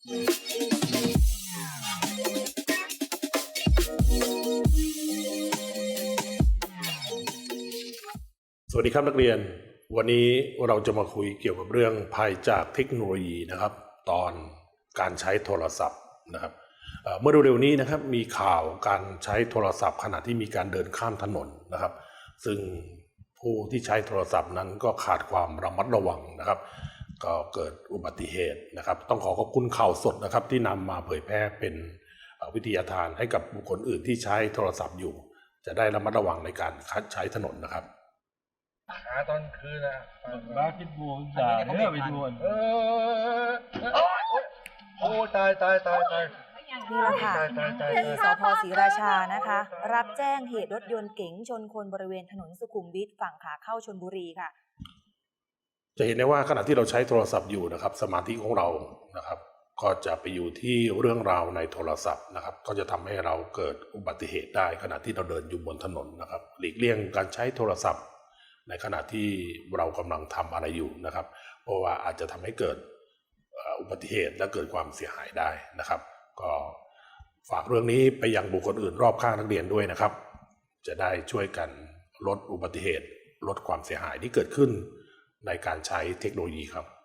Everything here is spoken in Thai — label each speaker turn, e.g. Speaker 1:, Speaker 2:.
Speaker 1: สวัสดีครับนักเรียน วันนี้เราจะมาคุยเกี่ยวกับเรื่องภัยจากเทคโนโลยีนะครับ ตอนการใช้โทรศัพท์นะครับเมื่อเร็วๆนี้นะครับมีข่าวการใช้โทรศัพท์ ขณะที่มีการเดินข้ามถนนนะครับ ซึ่งผู้ที่ใช้โทรศัพท์นั้นก็ขาดความระมัดระวังนะครับ ก็เกิดอุบัติเหตุนะครับ ต้องขอขอบคุณข่าวสดนะครับ ที่นำมาเผยแพร่เป็นเอ่อวิทยาทานให้กับบุคคลอื่นที่ใช้โทรศัพท์อยู่ จะได้ระมัดระวังในการใช้ถนนนะครับ
Speaker 2: หาตอนคืนนะ
Speaker 3: บ้าคิดบูจ่าเนี่ยไปดูน
Speaker 2: เออโอ้ตายตายตายตาย
Speaker 4: นี่แหละค่ะ
Speaker 2: ตายตายตาย
Speaker 4: ที่สพศรีราชานะคะ รับแจ้งเหตุรถยนต์เก๋งชนคนบริเวณถนนสุขุมวิทฝั่งขาเข้าชนบุรีค่ะ
Speaker 1: จะเห็นได้ว่าขณะที่เราใช้โทรศัพท์อยู่นะครับ สมาธิของเรานะครับ ก็จะไปอยู่ที่เรื่องราวในโทรศัพท์นะครับ ก็จะทำให้เราเกิดอุบัติเหตุได้ ขณะที่เราเดินอยู่บนถนนนะครับ หลีกเลี่ยงการใช้โทรศัพท์ ในขณะที่เรากำลังทำอะไรอยู่นะครับ เพราะว่าอาจจะทำให้เกิดอุบัติเหตุและเกิดความเสียหายได้นะครับ ก็ฝากเรื่องนี้ไปยังบุคคลอื่นรอบข้างนักเรียนด้วยนะครับ จะได้ช่วยกันลดอุบัติเหตุ ลดความเสียหายที่เกิดขึ้น ในการใช้เทคโนโลยีครับ